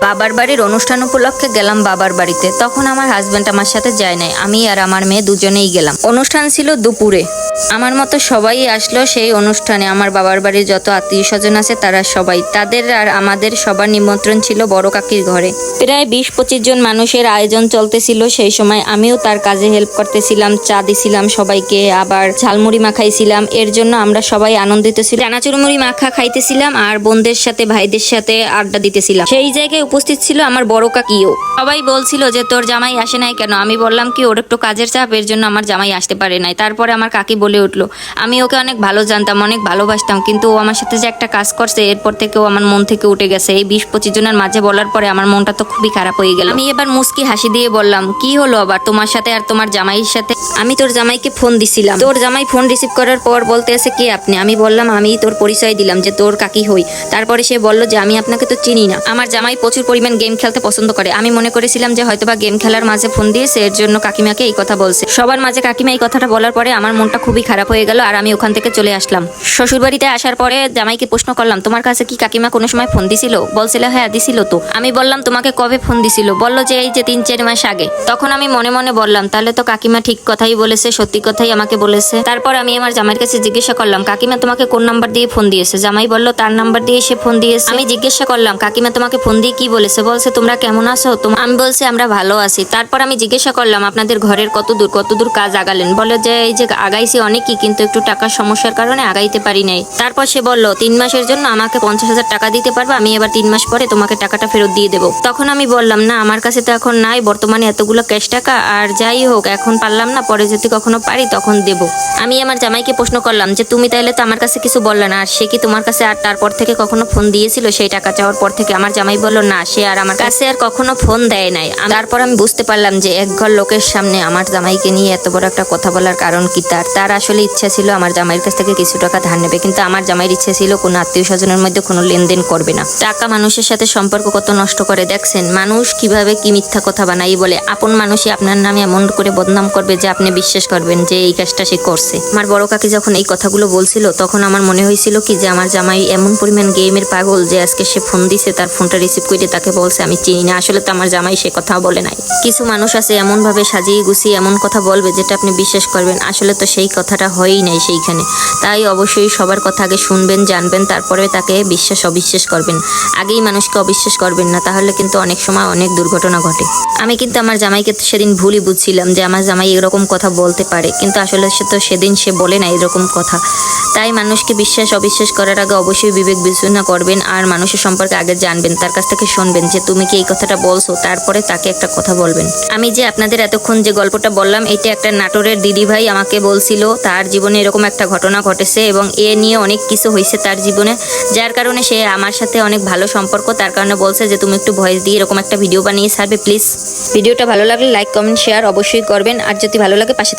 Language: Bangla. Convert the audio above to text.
বাবার বাড়ির অনুষ্ঠান উপলক্ষে গেলাম বাবার বাড়িতে। তখন আমার হাজব্যান্ড আমার সাথে যায় নাই। আমি আর আমার মেয়ে দুজনেই গেলাম। অনুষ্ঠান ছিল দুপুরে। আমার মতো সবাই আসলো সেই অনুষ্ঠানে। আমার বাবার বাড়ির যত আত্মীয় স্বজন আছে তারা সবাই। তাদের আর আমাদের সবার নিমন্ত্রণ ছিল বড় কাকির ঘরে। প্রায় বিশ পঁচিশ জন মানুষের আয়োজন চলতেছিল সেই সময়। আমিও তার কাজে হেল্প করতেছিলাম, চা দিছিলাম সবাইকে, আবার ঝালমুড়ি মাখাইছিলাম এর জন্য আমরা সবাই আনন্দিত ছিলাম। চানাচুর মুড়ি মাখা খাইতেছিলাম আর বোনদের সাথে, ভাইদের সাথে আড্ডা দিতেছিলাম। সেই জায়গায় উপস্থিত ছিল আমার বড় কাকিও। সবাই বলছিল যে, তোর জামাই আসে নাই কেন? আমি বললাম, কি, ওর একটু কাজের চাপ, এর জন্য আমার জামাই আসতে পারে নাই। তারপরে আমার কাকি বলে উঠল, আমি ওকে অনেক ভালো জানতাম, অনেক ভালোবাসতাম, কিন্তু ও আমার সাথে যে একটা কাজ করছে, এরপর থেকে ও আমার মন থেকে উঠে গেছে। এই বিশ পঁচিশ জনের মাঝে বলার পরে আমার মনটা তো খুবই খারাপ হয়ে গেল। আমি এবার মুস্কি হাসি দিয়ে বললাম, কি হলো আবার তোমার সাথে আর তোমার জামাইয়ের সাথে? আমি তোর জামাইকে ফোন দিছিলাম। তোর জামাই ফোন রিসিভ করার পর বলতে আছে, কে আপনি? আমি বললাম, আমি তোর পরিচয় দিলাম যে তোর কাকি হই। তারপরে সে বলল যে, আমি আপনাকে তো চিনি না। আমার জামাই প্রচুর পরিমাণ গেম খেলতে পছন্দ করে। আমি মনে করেছিলাম যে হয়তোবা গেম খেলার মাঝে ফোন দিয়েছে এর জন্য কাকিমাকে এই কথা বলছে। সবার মাঝে কাকিমা এই কথাটা বলার পরে আমার মনটা খুবই খারাপ হয়ে গেল আর আমি ওখান থেকে চলে আসলাম। শ্বশুর বাড়িতে আসার পরে জামাইকে প্রশ্ন করলাম, তোমার কাছে কি কাকিমা কোনো সময় ফোন দিছিল? বলছিল হ্যাঁ দিছিল তো। আমি বললাম, তোমাকে কবে ফোন দিছিল? বলল যে এই যে তিন, চার মাস আগে। তখন আমি মনে মনে বললাম, তাহলে তো কাকিমা ঠিক কথাই বলেছে, সত্যি কথাই আমাকে বলেছে। তারপর আমি আমার জামাইয়ের কাছে জিজ্ঞাসা করলাম, কাকিমা তোমাকে কোন নাম্বার দিয়ে ফোন দিয়েছে? জামাই বলল, তার নাম্বার দিয়ে সে ফোন দিয়েছে। আমি জিজ্ঞাসা করলাম, কাকিমা তোমাকে ফোন দিয়ে কি বলেছে? বলছে, তোমরা কেমন আছো? তোম- আমি বলছি, আমরা ভালো আছি। তারপর আমি জিজ্ঞাসা করলাম, আপনাদের ঘরের কত দূর কত দূর কাজ আগালেন? বলে যে, এই যে আগাইছি অনেকই, কিন্তু একটু টাকার সমস্যার কারণে আগাইতে পারি নাই। তারপর সে বলল, তিন মাসের জন্য আমাকে পঞ্চাশ হাজার টাকা দিতে পারবে, আমি এবার তিন মাস পরে তোমাকে টাকাটা ফেরত দিয়ে দেবো। তখন আমি বললাম, না, আমার কাছে তো এখন নাই, বর্তমানে এতগুলো ক্যাশ টাকা, আর যাই হোক, এখন পারলাম না, পরে যদি কখনো পারি তখন দেব। আমি আমার জামাইকে প্রশ্ন করলাম যে, তুমি তাইলে তো আমার কাছে কিছু বললে না, আর সে কি তোমার কাছে আর তারপর থেকে কখনো ফোন দিয়েছিল সেই টাকা চাওয়ার পর থেকে? আমার জামাই বলল, না সে আর আমার কাছে আর কখনো ফোন দেয় নাই। তারপর আমি বুঝতে পারলাম যে এক ঘর লোকের সামনে আমার জামাইকে নিয়ে এত বড় একটা কথা বলার কারণ কি তার? তার আসলে ইচ্ছা ছিল আমার জামাইয়ের কাছ থেকে কিছু টাকা ধার নেবে, কিন্তু আমার জামাইয়ের ইচ্ছা ছিল কোনো আত্মীয় স্বজনের মধ্যে কোনো লেনদেন করবে না। টাকা মানুষের সাথে সম্পর্ক কত নষ্ট করে, দেখছেন? মানুষ কীভাবে কি মিথ্যা কথা বানাই বলে, আপন মানুষই আপনার নামে এমন করে বদনাম করবে যে আপনি বিশ্বাস করবেন যে এই কাজটা সে করছে। আমার বড় কাকি যখন এই কথাগুলো বলছিল, তখন আমার মনে হয়েছিল কি যে আমার জামাই এমন পরিমাণ গেমের পাগল যে আজকে সে ফোন দিছে, তার ফোনটা রিসিভ করে তাকে বলছে, আমি চিনি না। আসলে তো আমার জামাই সে কথা বলে নাই। কিছু মানুষ আছে এমন ভাবে সাজিয়ে গুছিয়ে এমন কথা বলবে যেটা আপনি বিশ্বাস করবেন। আসলে তো সেই কথাটা হয়ই নাই সেইখানে। তাই অবশ্যই সবার কথা আগে শুনবেন, জানবেন, তারপরে তাকে বিশ্বাস, অবিশ্বাস করবেন। আগেই মানুষকে অবিশ্বাস করবেন না, তাহলে কিন্তু অনেক সময় অনেক দুর্ঘটনা ঘটে। আমি কিন্তু আমার জামাইকে সেদিন ভুলই বুঝছিলাম যে আমার জামাই এরকম কথা বলতে পারে। কিন্তু আসলে সে তো সেদিন সে বলে না এরকম কথা। তাই মানুষকে বিশ্বাস, অবিশ্বাস করার আগে অবশ্যই বিবেক বিবেচনা করবেন আর মানুষের সম্পর্কে আগে জানবেন, তার কাছ থেকে শুনবেন যে তুমি কি এই কথাটা বলছো, তারপরে তাকে একটা কথা বলবেন। আমি যে আপনাদের এতক্ষণ যে গল্পটা বললাম, এটা একটা নাটোরের দিদি ভাই আমাকে বলছিল, তার জীবনে এরকম একটা ঘটনা ঘটেছে এবং এ নিয়ে অনেক কিছু হয়েছে তার জীবনে, যার কারণে সে আমার সাথে অনেক ভালো সম্পর্ক, তার কারণে বলছে যে তুমি একটু ভয়েস দিয়ে এরকম একটা ভিডিও বানিয়ে ছাড়বে, প্লিজ। ভিডিওটা ভালো লাগলে লাইক, কমেন্ট, শেয়ার অবশ্যই করবেন, আর যদি ভালো লাগে পাশে